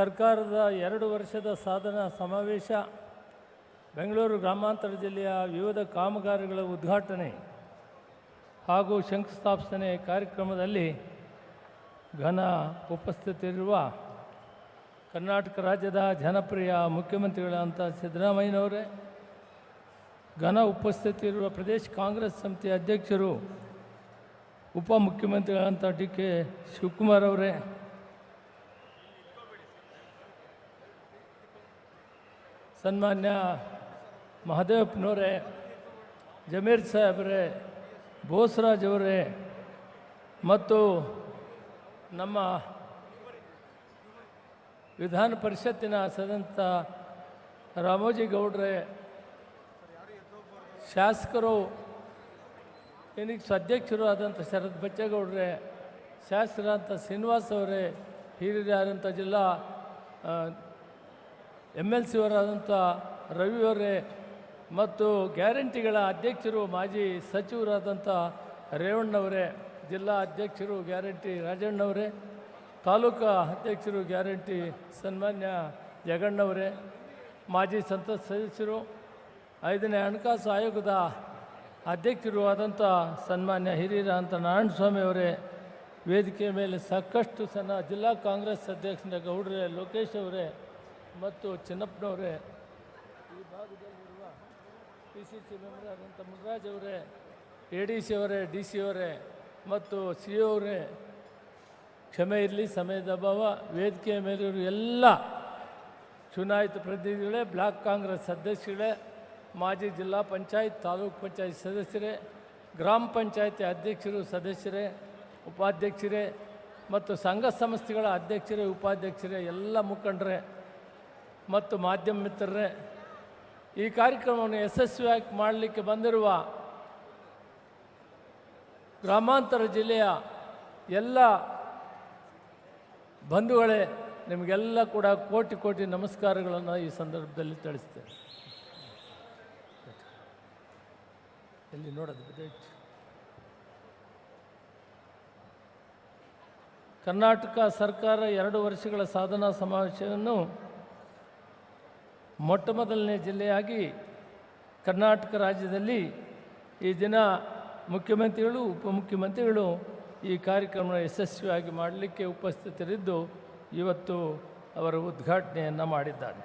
ಸರ್ಕಾರದ ಎರಡು ವರ್ಷದ ಸಾಧನ ಸಮಾವೇಶ, ಬೆಂಗಳೂರು ಗ್ರಾಮಾಂತರ ಜಿಲ್ಲೆಯ ವಿವಿಧ ಕಾಮಗಾರಿಗಳ ಉದ್ಘಾಟನೆ ಹಾಗೂ ಶಂಕುಸ್ಥಾಪನೆ ಕಾರ್ಯಕ್ರಮದಲ್ಲಿ ಘನ ಉಪಸ್ಥಿತಿರುವ ಕರ್ನಾಟಕ ರಾಜ್ಯದ ಜನಪ್ರಿಯ ಮುಖ್ಯಮಂತ್ರಿಗಳಂಥ ಸಿದ್ದರಾಮಯ್ಯನವರೇ, ಘನ ಉಪಸ್ಥಿತಿರುವ ಪ್ರದೇಶ ಕಾಂಗ್ರೆಸ್ ಸಮಿತಿ ಅಧ್ಯಕ್ಷರು ಉಪಮುಖ್ಯಮಂತ್ರಿಗಳಂಥ ಡಿ ಕೆ ಶಿವಕುಮಾರ್ ಅವರೇ ಸನ್ಮಾನ್ಯ ಮಹದೇವಪ್ಪನವರೇ ಜಮೀರ್ ಸಾಹೇಬ್ರೆ, ಬೋಸರಾಜ್ ಅವರೇ ಮತ್ತು ನಮ್ಮ ವಿಧಾನ ಪರಿಷತ್ತಿನ ಸದಂತ ರಾಮೋಜಿ ಗೌಡ್ರೆ, ಶಾಸಕರು ಏನಕ್ಕೆ ಅಧ್ಯಕ್ಷರು ಆದಂಥ ಶರತ್ ಬಚ್ಚೇಗೌಡ್ರೆ, ಶಾಸಕರಾದಂಥ ಶ್ರೀನಿವಾಸ್ ಅವರೇ, ಹಿರಿಯರಾದಂಥ ಜಿಲ್ಲಾ ಎಂ ಎಲ್ ಸಿಯವರಾದಂಥ ರವಿಯವರೇ ಮತ್ತು ಗ್ಯಾರಂಟಿಗಳ ಅಧ್ಯಕ್ಷರು ಮಾಜಿ ಸಚಿವರಾದಂಥ ರೇವಣ್ಣವರೇ, ಜಿಲ್ಲಾ ಅಧ್ಯಕ್ಷರು ಗ್ಯಾರಂಟಿ ರಾಜಣ್ಣವರೇ, ತಾಲೂಕಾ ಅಧ್ಯಕ್ಷರು ಗ್ಯಾರಂಟಿ ಸನ್ಮಾನ್ಯ ಜಗಣ್ಣವರೇ, ಮಾಜಿ ಸಂಸತ್ ಸದಸ್ಯರು, ಐದನೇ ಹಣಕಾಸು ಆಯೋಗದ ಅಧ್ಯಕ್ಷರು ಆದಂಥ ಸನ್ಮಾನ್ಯ ನಾರಾಯಣ ಸ್ವಾಮಿ ಅವರೇ, ವೇದಿಕೆ ಮೇಲೆ ಸಾಕಷ್ಟು ಸಣ್ಣ ಜಿಲ್ಲಾ ಕಾಂಗ್ರೆಸ್ ಅಧ್ಯಕ್ಷ ಗೌಡ್ರೆ, ಲೋಕೇಶ್ ಅವರೇ ಮತ್ತು ಚಿನ್ನಪ್ಪನವರೇ, ಈ ಭಾಗದಲ್ಲಿರುವ ಪಿ ಸಿ ಸಿ ಮೆಂಬರ್ ಆದಂಥ ಮುಗರಾಜ್ ಅವರೇ, ಎ ಡಿ ಸಿ ಅವರೇ, ಡಿ ಸಿ ಅವರೇ ಮತ್ತು ಸಿ ಅವರೇ, ಕ್ಷಮೆ ಇರಲಿ, ಸಮಯದ ಅಭಾವ, ವೇದಿಕೆಯ ಮೇಲಿರುವ ಎಲ್ಲ ಚುನಾಯಿತ ಪ್ರತಿನಿಧಿಗಳೇ, ಬ್ಲಾಕ್ ಕಾಂಗ್ರೆಸ್ ಅಧ್ಯಕ್ಷಗಳೇ ಮಾಜಿ ಜಿಲ್ಲಾ ಪಂಚಾಯತ್, ತಾಲೂಕ್ ಪಂಚಾಯತ್ ಸದಸ್ಯರೇ, ಗ್ರಾಮ ಪಂಚಾಯತಿ ಅಧ್ಯಕ್ಷರು ಸದಸ್ಯರೇ, ಉಪಾಧ್ಯಕ್ಷರೇ ಮತ್ತು ಸಂಘ ಸಂಸ್ಥೆಗಳ ಅಧ್ಯಕ್ಷರೇ, ಉಪಾಧ್ಯಕ್ಷರೇ, ಎಲ್ಲ ಮುಖಂಡರೇ ಮತ್ತು ಮಾಧ್ಯಮ ಮಿತ್ರರೇ, ಈ ಕಾರ್ಯಕ್ರಮವನ್ನು ಯಶಸ್ವಿಯಾಗಿ ಮಾಡಲಿಕ್ಕೆ ಬಂದಿರುವ ಗ್ರಾಮಾಂತರ ಜಿಲ್ಲೆಯ ಎಲ್ಲ ಬಂಧುಗಳೇ, ನಿಮಗೆಲ್ಲ ಕೂಡ ಕೋಟಿ ಕೋಟಿ ನಮಸ್ಕಾರಗಳನ್ನು ಈ ಸಂದರ್ಭದಲ್ಲಿ ತಿಳಿಸ್ತೇನೆ. ಎಲ್ಲಿ ನೋಡೋದು ಕರ್ನಾಟಕ ಸರ್ಕಾರ ಎರಡು ವರ್ಷಗಳ ಸಾಧನಾ ಸಮಾವೇಶವನ್ನು ಮೊಟ್ಟ ಮೊದಲನೇ ಜಿಲ್ಲೆಯಾಗಿ ಕರ್ನಾಟಕ ರಾಜ್ಯದಲ್ಲಿ ಈ ದಿನ ಮುಖ್ಯಮಂತ್ರಿಗಳು, ಉಪಮುಖ್ಯಮಂತ್ರಿಗಳು ಈ ಕಾರ್ಯಕ್ರಮ ಯಶಸ್ವಿಯಾಗಿ ಮಾಡಲಿಕ್ಕೆ ಉಪಸ್ಥಿತರಿದ್ದು ಇವತ್ತು ಅವರ ಉದ್ಘಾಟನೆಯನ್ನು ಮಾಡಿದ್ದಾರೆ.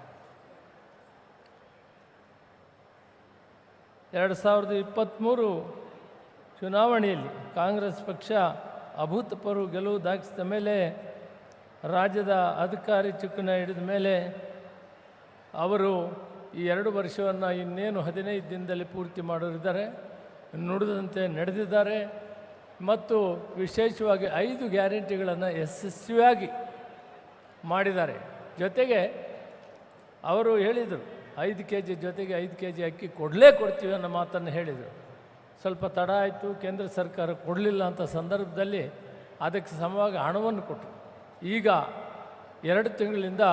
ಎರಡು ಸಾವಿರದ ಇಪ್ಪತ್ತ್ಮೂರು ಚುನಾವಣೆಯಲ್ಲಿ ಕಾಂಗ್ರೆಸ್ ಪಕ್ಷ ಅಭೂತಪೂರ್ವ ಗೆಲುವು ದಾಖಿಸಿದ ಮೇಲೆ ರಾಜ್ಯದ ಅಧಿಕಾರಿ ಚುಕ್ಕನ ಹಿಡಿದ ಮೇಲೆ ಅವರು ಈ ಎರಡು ವರ್ಷವನ್ನು ಇನ್ನೇನು ಹದಿನೈದು ದಿನದಲ್ಲಿ ಪೂರ್ತಿ ಮಾಡೋರಿದ್ದಾರೆ, ನುಡಿದಂತೆ ನಡೆದಿದ್ದಾರೆ. ಮತ್ತು ವಿಶೇಷವಾಗಿ ಐದು ಗ್ಯಾರಂಟಿಗಳನ್ನು ಯಶಸ್ವಿಯಾಗಿ ಮಾಡಿದ್ದಾರೆ. ಜೊತೆಗೆ ಅವರು ಹೇಳಿದರು, ಐದು ಕೆ ಜಿ ಜೊತೆಗೆ ಐದು ಕೆ ಜಿ ಅಕ್ಕಿ ಕೊಡಲೇ ಕೊಡ್ತೀವಿ ಅನ್ನೋ ಮಾತನ್ನು ಹೇಳಿದರು. ಸ್ವಲ್ಪ ತಡ ಆಯಿತು, ಕೇಂದ್ರ ಸರ್ಕಾರ ಕೊಡಲಿಲ್ಲ ಅಂತ ಸಂದರ್ಭದಲ್ಲಿ ಅದಕ್ಕೆ ಸಮವಾಗಿ ಹಣವನ್ನು ಕೊಟ್ಟರು. ಈಗ ಎರಡು ತಿಂಗಳಿಂದ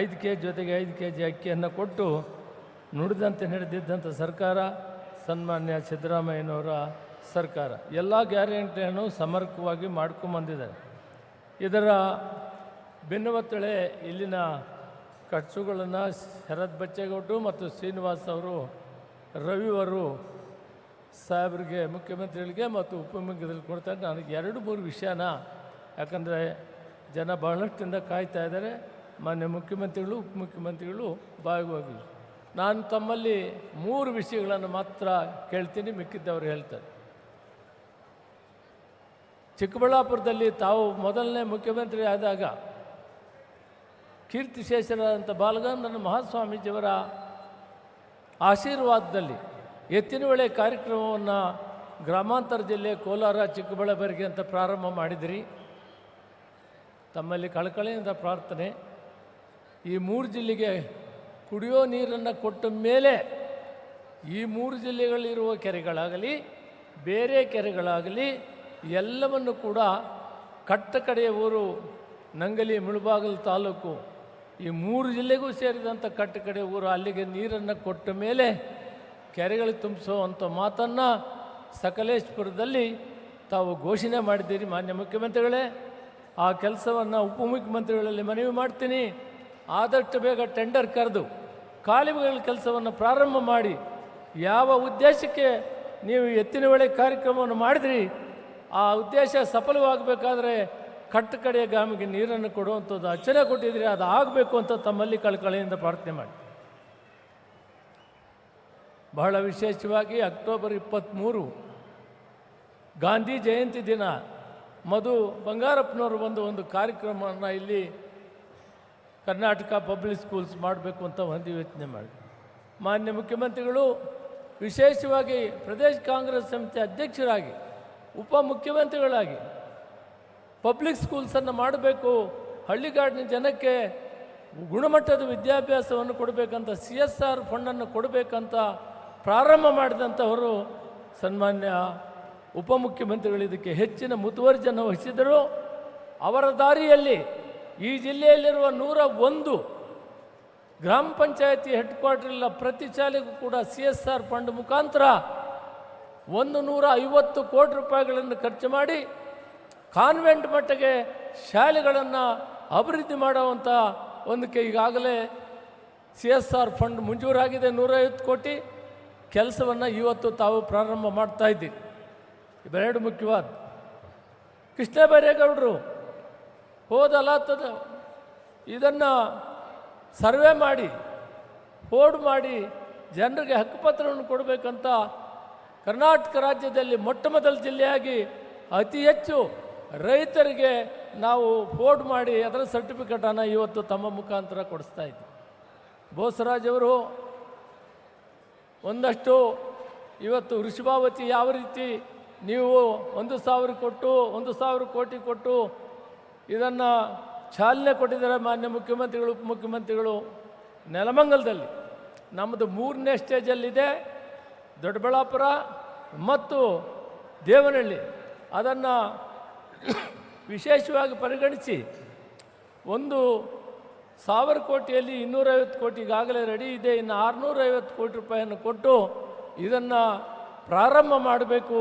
ಐದು ಕೆ ಜಿ ಜೊತೆಗೆ ಐದು ಕೆ ಜಿ ಅಕ್ಕಿಯನ್ನು ಕೊಟ್ಟು ನುಡಿದಂತೆ ನಡೆದಿದ್ದಂಥ ಸರ್ಕಾರ, ಸನ್ಮಾನ್ಯ ಸಿದ್ದರಾಮಯ್ಯನವರ ಸರ್ಕಾರ, ಎಲ್ಲ ಗ್ಯಾರಂಟಿಯನ್ನು ಸಮರ್ಪಕವಾಗಿ ಮಾಡ್ಕೊಂಬಂದಿದ್ದಾರೆ. ಇದರ ಭಿನ್ನವತ್ತಳೆ ಇಲ್ಲಿನ ಖರ್ಚುಗಳನ್ನು ಶರತ್ ಬಚ್ಚೇಗೌಡರು ಮತ್ತು ಶ್ರೀನಿವಾಸ್ ಅವರು ರವಿವರು ಸಾಹೇಬ್ರಿಗೆ, ಮುಖ್ಯಮಂತ್ರಿಗಳಿಗೆ ಮತ್ತು ಉಪಮುಖ್ಯಮಂತ್ರಿಗಳಿಗೆ ಕೊಡ್ತಾರೆ. ನನಗೆ ಎರಡು ಮೂರು ವಿಷಯನ, ಯಾಕಂದರೆ ಜನ ಬಹಳಷ್ಟಿಂದ ಕಾಯ್ತಾ ಇದ್ದಾರೆ. ಮಾನ್ಯ ಮುಖ್ಯಮಂತ್ರಿಗಳು, ಉಪಮುಖ್ಯಮಂತ್ರಿಗಳು ಭಾಗವಾಗಿ ನಾನು ತಮ್ಮಲ್ಲಿ ಮೂರು ವಿಷಯಗಳನ್ನು ಮಾತ್ರ ಕೇಳ್ತೀನಿ, ಮಿಕ್ಕಿದ್ದವರು ಹೇಳ್ತಾರೆ. ಚಿಕ್ಕಬಳ್ಳಾಪುರದಲ್ಲಿ ತಾವು ಮೊದಲನೇ ಮುಖ್ಯಮಂತ್ರಿ ಆದಾಗ ಕೀರ್ತಿಶೇಷರಾದಂಥ ಬಾಲಗಂಧನ ಮಹಾಸ್ವಾಮೀಜಿಯವರ ಆಶೀರ್ವಾದದಲ್ಲಿ ಎತ್ತಿನ ವೇಳೆ ಕಾರ್ಯಕ್ರಮವನ್ನು ಗ್ರಾಮಾಂತರ ಜಿಲ್ಲೆ ಕೋಲಾರ ಚಿಕ್ಕಬಳ್ಳಾಪುರಿಗೆ ಅಂತ ಪ್ರಾರಂಭ ಮಾಡಿದಿರಿ. ತಮ್ಮಲ್ಲಿ ಕಳಕಳಿಯಿಂದ ಪ್ರಾರ್ಥನೆ. ಈ ಮೂರು ಜಿಲ್ಲೆಗೆ ಕುಡಿಯೋ ನೀರನ್ನು ಕೊಟ್ಟ ಮೇಲೆ ಈ ಮೂರು ಜಿಲ್ಲೆಗಳಲ್ಲಿರುವ ಕೆರೆಗಳಾಗಲಿ, ಬೇರೆ ಕೆರೆಗಳಾಗಲಿ, ಎಲ್ಲವನ್ನು ಕೂಡ ಕಟ್ಟ ಕಡೆಯ ಊರು ನಂಗಲಿ ಮುಳುಬಾಗಲು ತಾಲೂಕು ಈ ಮೂರು ಜಿಲ್ಲೆಗೂ ಸೇರಿದಂಥ ಕಟ್ಟ ಕಡೆ ಊರು ಅಲ್ಲಿಗೆ ನೀರನ್ನು ಕೊಟ್ಟ ಮೇಲೆ ಕೆರೆಗಳು ತುಂಬಿಸೋ ಅಂಥ ಮಾತನ್ನು ಸಕಲೇಶ್ಪುರದಲ್ಲಿ ತಾವು ಘೋಷಣೆ ಮಾಡಿದ್ದೀರಿ ಮಾನ್ಯ ಮುಖ್ಯಮಂತ್ರಿಗಳೇ. ಆ ಕೆಲಸವನ್ನು ಉಪಮುಖ್ಯಮಂತ್ರಿಗಳಲ್ಲಿ ಮನವಿ ಮಾಡ್ತೀನಿ. ಆದಷ್ಟು ಬೇಗ ಟೆಂಡರ್ ಕರೆದು ಕಾಲುವೆಗಳ ಕೆಲಸವನ್ನು ಪ್ರಾರಂಭ ಮಾಡಿ ಯಾವ ಉದ್ದೇಶಕ್ಕೆ ನೀವು ಎತ್ತಿನ ಹೊಳೆ ಕಾರ್ಯಕ್ರಮವನ್ನು ಮಾಡಿದ್ರಿ, ಆ ಉದ್ದೇಶ ಸಫಲವಾಗಬೇಕಾದ್ರೆ ಕಟ್ಟ ಕಡೆಯ ಗ್ರಾಮಿಗೆ ನೀರನ್ನು ಕೊಡುವಂಥದ್ದು ಅಚ್ಚನೆ ಕೊಟ್ಟಿದ್ರಿ ಅದು ಆಗಬೇಕು ಅಂತ ತಮ್ಮಲ್ಲಿ ಕಳಕಳಿಯಿಂದ ಪ್ರಾರ್ಥನೆ ಮಾಡಿ. ಬಹಳ ವಿಶೇಷವಾಗಿ ಅಕ್ಟೋಬರ್ ಇಪ್ಪತ್ತ್ಮೂರು ಗಾಂಧಿ ಜಯಂತಿ ದಿನ ಮಧು ಬಂಗಾರಪ್ಪನವರು ಬಂದು ಒಂದು ಕಾರ್ಯಕ್ರಮವನ್ನು ಇಲ್ಲಿ ಕರ್ನಾಟಕ ಪಬ್ಲಿಕ್ ಸ್ಕೂಲ್ಸ್ ಮಾಡಬೇಕು ಅಂತ ಒಂದು ಯೋಚನೆ ಮಾಡಿ ಮಾನ್ಯ ಮುಖ್ಯಮಂತ್ರಿಗಳು, ವಿಶೇಷವಾಗಿ ಪ್ರದೇಶ ಕಾಂಗ್ರೆಸ್ ಸಮಿತಿ ಅಧ್ಯಕ್ಷರಾಗಿ ಉಪಮುಖ್ಯಮಂತ್ರಿಗಳಾಗಿ ಪಬ್ಲಿಕ್ ಸ್ಕೂಲ್ಸನ್ನು ಮಾಡಬೇಕು, ಹಳ್ಳಿಗಾಡಿನ ಜನಕ್ಕೆ ಗುಣಮಟ್ಟದ ವಿದ್ಯಾಭ್ಯಾಸವನ್ನು ಕೊಡಬೇಕಂತ ಸಿ ಎಸ್ ಆರ್ ಫಂಡನ್ನು ಕೊಡಬೇಕಂತ ಪ್ರಾರಂಭ ಮಾಡಿದಂಥವರು ಸನ್ಮಾನ್ಯ ಉಪಮುಖ್ಯಮಂತ್ರಿಗಳು ಇದಕ್ಕೆ ಹೆಚ್ಚಿನ ಮುತುವರ್ಜಿಯನ್ನು ವಹಿಸಿದರು. ಅವರ ದಾರಿಯಲ್ಲಿ ಈ ಜಿಲ್ಲೆಯಲ್ಲಿರುವ ನೂರ ಒಂದು ಗ್ರಾಮ ಪಂಚಾಯತಿ ಹೆಡ್ ಕ್ವಾರ್ಟರ್ಲ ಪ್ರತಿ ಶಾಲೆಗೂ ಕೂಡ ಸಿ ಎಸ್ ಆರ್ ಫಂಡ್ ಮುಖಾಂತರ ಒಂದು ನೂರ ಐವತ್ತು ಕೋಟಿ ರೂಪಾಯಿಗಳನ್ನು ಖರ್ಚು ಮಾಡಿ ಕಾನ್ವೆಂಟ್ ಮಟ್ಟಿಗೆ ಶಾಲೆಗಳನ್ನು ಅಭಿವೃದ್ಧಿ ಮಾಡುವಂಥ ಒಂದಕ್ಕೆ ಈಗಾಗಲೇ ಸಿ ಎಸ್ ಆರ್ ಫಂಡ್ ಮಂಜೂರಾಗಿದೆ ನೂರೈವತ್ತು ಕೋಟಿ. ಕೆಲಸವನ್ನು ಇವತ್ತು ತಾವು ಪ್ರಾರಂಭ ಮಾಡ್ತಾ ಇದ್ದೀವಿ. ಇವೆರಡು ಮುಖ್ಯವಾದ. ಕೃಷ್ಣ ಬೈರೇಗೌಡರು ಹೋದಲಾತದ ಇದನ್ನು ಸರ್ವೆ ಮಾಡಿ ಹೋಡ್ ಮಾಡಿ ಜನರಿಗೆ ಹಕ್ಕುಪತ್ರವನ್ನು ಕೊಡಬೇಕಂತ ಕರ್ನಾಟಕ ರಾಜ್ಯದಲ್ಲಿ ಮೊಟ್ಟ ಮೊದಲ ಜಿಲ್ಲೆಯಾಗಿ ಅತಿ ಹೆಚ್ಚು ರೈತರಿಗೆ ನಾವು ಫೋರ್ಡ್ ಮಾಡಿ ಅದರ ಸರ್ಟಿಫಿಕೇಟನ್ನು ಇವತ್ತು ತಮ್ಮ ಮುಖಾಂತರ ಕೊಡಿಸ್ತಾ ಇದ್ದೀವಿ ಬೋಸರಾಜ್ ಅವರು ಒಂದಷ್ಟು ಇವತ್ತು ವೃಷಭಾವತಿ ಯಾವ ರೀತಿ ನೀವು ಒಂದು ಸಾವಿರ ಕೊಟ್ಟು, ಒಂದು ಸಾವಿರ ಕೋಟಿ ಕೊಟ್ಟು ಇದನ್ನು ಚಾಲನೆ ಕೊಟ್ಟಿದ್ದಾರೆ ಮಾನ್ಯ ಮುಖ್ಯಮಂತ್ರಿಗಳು, ಉಪಮುಖ್ಯಮಂತ್ರಿಗಳು ನೆಲಮಂಗಲದಲ್ಲಿ. ನಮ್ಮದು ಮೂರನೇ ಸ್ಟೇಜಲ್ಲಿದೆ ದೊಡ್ಡಬಳ್ಳಾಪುರ ಮತ್ತು ದೇವನಹಳ್ಳಿ. ಅದನ್ನು ವಿಶೇಷವಾಗಿ ಪರಿಗಣಿಸಿ ಒಂದು ಸಾವಿರ ಕೋಟಿಯಲ್ಲಿ ಇನ್ನೂರೈವತ್ತು ಕೋಟಿ ಈಗಾಗಲೇ ರೆಡಿ ಇದೆ, ಇನ್ನು ಆರುನೂರೈವತ್ತು ಕೋಟಿ ರೂಪಾಯಿಯನ್ನು ಕೊಟ್ಟು ಇದನ್ನು ಪ್ರಾರಂಭ ಮಾಡಬೇಕು.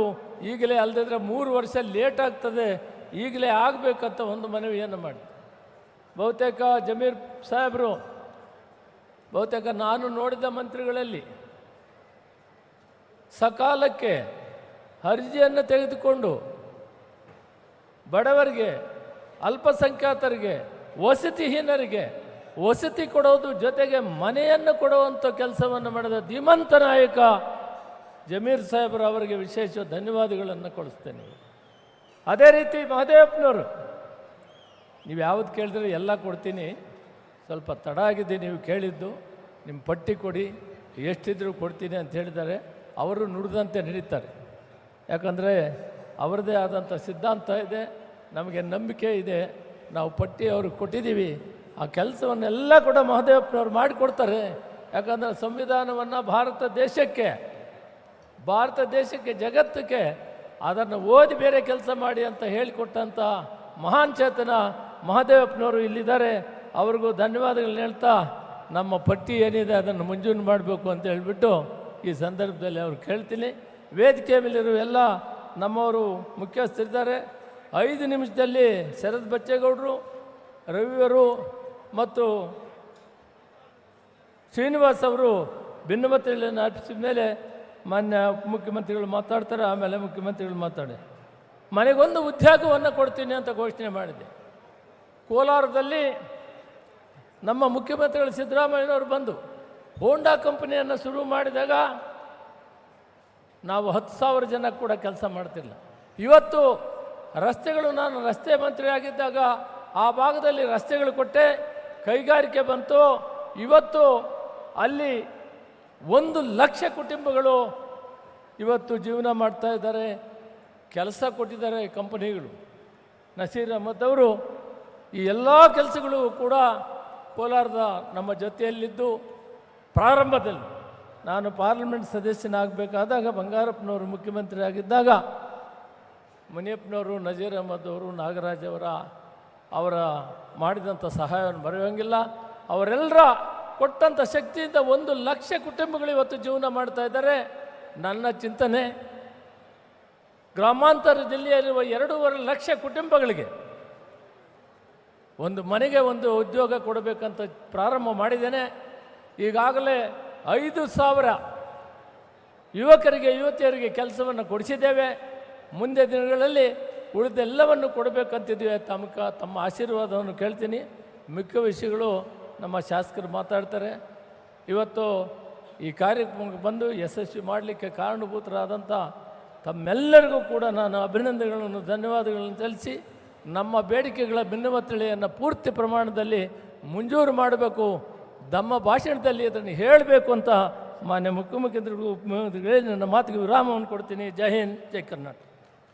ಈಗಲೇ ಅಲ್ಲದಿದ್ದರೆ ಮೂರು ವರ್ಷ ಲೇಟ್ ಆಗ್ತದೆ ಈಗಲೇ ಆಗಬೇಕಂತ ಒಂದು ಮನವಿಯನ್ನು ಮಾಡಿ ಬಹುತೇಕ ಜಮೀರ್ ಸಾಹೇಬರು, ಬಹುತೇಕ ನಾನು ನೋಡಿದ ಮಂತ್ರಿಗಳಲ್ಲಿ ಸಕಾಲಕ್ಕೆ ಅರ್ಜಿಯನ್ನು ತೆಗೆದುಕೊಂಡು ಬಡವರಿಗೆ, ಅಲ್ಪಸಂಖ್ಯಾತರಿಗೆ ವಸತಿಹೀನರಿಗೆ ವಸತಿ ಕೊಡೋದು ಜೊತೆಗೆ ಮನೆಯನ್ನು ಕೊಡುವಂಥ ಕೆಲಸವನ್ನು ಮಾಡಿದ ಧೀಮಂತ ನಾಯಕ ಜಮೀರ್ ಸಾಹೇಬರು ಅವರಿಗೆ ವಿಶೇಷ ಧನ್ಯವಾದಗಳನ್ನು ಕೊಡಿಸ್ತೇನೆ. ಅದೇ ರೀತಿ ಮಹದೇವಪ್ಪನವರು ನೀವು ಯಾವ್ದು ಕೇಳಿದ್ರೆ ಎಲ್ಲ ಕೊಡ್ತೀನಿ. ಸ್ವಲ್ಪ ತಡ ಆಗಿದೆ ನೀವು ಕೇಳಿದ್ದು. ನಿಮ್ಮ ಪಟ್ಟಿ ಕೊಡಿ, ಎಷ್ಟಿದ್ರೂ ಕೊಡ್ತೀನಿ ಅಂತ ಹೇಳಿದ್ದಾರೆ. ಅವರು ನುಡಿದಂತೆ ನಡೀತಾರೆ. ಯಾಕಂದರೆ ಅವರದೇ ಆದಂಥ ಸಿದ್ಧಾಂತ ಇದೆ, ನಮಗೆ ನಂಬಿಕೆ ಇದೆ. ನಾವು ಪಟ್ಟಿ ಅವ್ರಿಗೆ ಕೊಟ್ಟಿದ್ದೀವಿ. ಆ ಕೆಲಸವನ್ನೆಲ್ಲ ಕೂಡ ಮಹದೇವಪ್ಪನವ್ರು ಮಾಡಿಕೊಡ್ತಾರೆ. ಯಾಕಂದರೆ ಸಂವಿಧಾನವನ್ನು ಭಾರತ ದೇಶಕ್ಕೆ ಭಾರತ ದೇಶಕ್ಕೆ, ಜಗತ್ತಕ್ಕೆ ಅದನ್ನು ಓದಿ ಬೇರೆ ಕೆಲಸ ಮಾಡಿ ಅಂತ ಹೇಳಿಕೊಟ್ಟಂಥ ಮಹಾನ್ ಚೇತನ ಮಹಾದೇವಪ್ಪನವರು ಇಲ್ಲಿದ್ದಾರೆ. ಅವ್ರಿಗೂ ಧನ್ಯವಾದಗಳನ್ನ ಹೇಳ್ತಾ ನಮ್ಮ ಪಟ್ಟಿ ಏನಿದೆ ಅದನ್ನು ಮುಂಜೂನು ಮಾಡಬೇಕು ಅಂತ ಹೇಳಿಬಿಟ್ಟು ಈ ಸಂದರ್ಭದಲ್ಲಿ ಅವ್ರು ಕೇಳ್ತೀನಿ. ವೇದಿಕೆ ಮೇಲಿರುವ ಎಲ್ಲ ನಮ್ಮವರು ಮುಖ್ಯಸ್ಥರಿದ್ದಾರೆ. ಐದು ನಿಮಿಷದಲ್ಲಿ ಶರದ್ ಬಚ್ಚೇಗೌಡರು, ರವಿಯವರು ಮತ್ತು ಶ್ರೀನಿವಾಸ್ ಅವರು ಭಿನ್ನಮತಗಳನ್ನು ಅರ್ಪಿಸಿದ ಮೇಲೆ ಮಾನ್ಯ ಉಪಮುಖ್ಯಮಂತ್ರಿಗಳು ಮಾತಾಡ್ತಾರೆ, ಆಮೇಲೆ ಮುಖ್ಯಮಂತ್ರಿಗಳು ಮಾತಾಡಿ. ಮನೆಗೊಂದು ಉದ್ಯೋಗವನ್ನು ಕೊಡ್ತೀನಿ ಅಂತ ಘೋಷಣೆ ಮಾಡಿದೆ. ಕೋಲಾರದಲ್ಲಿ ನಮ್ಮ ಮುಖ್ಯಮಂತ್ರಿಗಳು ಸಿದ್ದರಾಮಯ್ಯನವರು ಬಂದು ಹೋಂಡಾ ಕಂಪನಿಯನ್ನು ಶುರು ಮಾಡಿದಾಗ ನಾವು ಹತ್ತು ಸಾವಿರ ಜನ ಕೂಡ ಕೆಲಸ ಮಾಡ್ತಿಲ್ಲ ಇವತ್ತು ರಸ್ತೆಗಳು, ನಾನು ರಸ್ತೆ ಮಂತ್ರಿಯಾಗಿದ್ದಾಗ ಆ ಭಾಗದಲ್ಲಿ ರಸ್ತೆಗಳು ಕೊಟ್ಟೆ, ಕೈಗಾರಿಕೆ ಬಂತು. ಇವತ್ತು ಅಲ್ಲಿ ಒಂದು ಲಕ್ಷ ಕುಟುಂಬಗಳು ಇವತ್ತು ಜೀವನ ಮಾಡ್ತಾ ಇದ್ದಾರೆ, ಕೆಲಸ ಕೊಟ್ಟಿದ್ದಾರೆ ಕಂಪನಿಗಳು. ನಸೀರ್ ಅಹಮದ್ ಅವರು ಈ ಎಲ್ಲ ಕೆಲಸಗಳು ಕೂಡ ಕೋಲಾರದ ನಮ್ಮ ಜೊತೆಯಲ್ಲಿದ್ದು ಪ್ರಾರಂಭದಲ್ಲಿ. ನಾನು ಪಾರ್ಲಿಮೆಂಟ್ ಸದಸ್ಯನಾಗಬೇಕಾದಾಗ ಬಂಗಾರಪ್ಪನವರು ಮುಖ್ಯಮಂತ್ರಿ ಆಗಿದ್ದಾಗ ಮುನಿಯಪ್ಪನವರು, ನಜೀರ್ ಅಹಮದ್ ಅವರು, ನಾಗರಾಜ್ ಅವರ ಅವರ ಮಾಡಿದಂಥ ಸಹಾಯವನ್ನು ಮರೆಯೋಂಗಿಲ್ಲ ಅವರೆಲ್ಲರ ಕೊಟ್ಟಂಥ ಶಕ್ತಿಯಿಂದ ಒಂದು ಲಕ್ಷ ಕುಟುಂಬಗಳು ಇವತ್ತು ಜೀವನ ಮಾಡ್ತಾ ಇದ್ದಾರೆ. ನನ್ನ ಚಿಂತನೆ, ಗ್ರಾಮಾಂತರ ಜಿಲ್ಲೆಯಲ್ಲಿರುವ ಎರಡೂವರೆ ಲಕ್ಷ ಕುಟುಂಬಗಳಿಗೆ ಒಂದು ಮನೆಗೆ ಒಂದು ಉದ್ಯೋಗ ಕೊಡಬೇಕಂತ ಪ್ರಾರಂಭ ಮಾಡಿದ್ದೇನೆ. ಈಗಾಗಲೇ ಐದು ಸಾವಿರ ಯುವಕರಿಗೆ, ಯುವತಿಯರಿಗೆ ಕೆಲಸವನ್ನು ಕೊಡಿಸಿದ್ದೇವೆ. ಮುಂದೆ ದಿನಗಳಲ್ಲಿ ಉಳಿದೆಲ್ಲವನ್ನು ಕೊಡಬೇಕಂತಿದ್ದೀವಿ ತಮ್ಮ ತಮ್ಮ ಆಶೀರ್ವಾದವನ್ನು ಕೇಳ್ತೀನಿ. ಮಿಕ್ಕ ವಿಷಯಗಳು ನಮ್ಮ ಶಾಸಕರು ಮಾತಾಡ್ತಾರೆ. ಇವತ್ತು ಈ ಕಾರ್ಯಕ್ರಮಕ್ಕೆ ಬಂದು ಯಶಸ್ವಿ ಮಾಡಲಿಕ್ಕೆ ಕಾರಣಭೂತರಾದಂಥ ತಮ್ಮೆಲ್ಲರಿಗೂ ಕೂಡ ನಾನು ಅಭಿನಂದನೆಗಳನ್ನು, ಧನ್ಯವಾದಗಳನ್ನು ತಿಳಿಸಿ ನಮ್ಮ ಬೇಡಿಕೆಗಳ ಭಿನ್ನಮತಳಿಯನ್ನು ಪೂರ್ತಿ ಪ್ರಮಾಣದಲ್ಲಿ ಮುಂಜೂರು ಮಾಡಬೇಕು. ನಮ್ಮ ಭಾಷಣದಲ್ಲಿ ಅದನ್ನು ಹೇಳಬೇಕು ಅಂತ ಮಾನ್ಯ ಉಪಮುಖ್ಯಮಂತ್ರಿಗಳಿಗೆ ನನ್ನ ಮಾತಿಗೆ ವಿರಾಮವನ್ನು ಕೊಡ್ತೀನಿ. ಜೈ ಹಿಂದ್, ಜೈ ಕರ್ನಾಟಕ.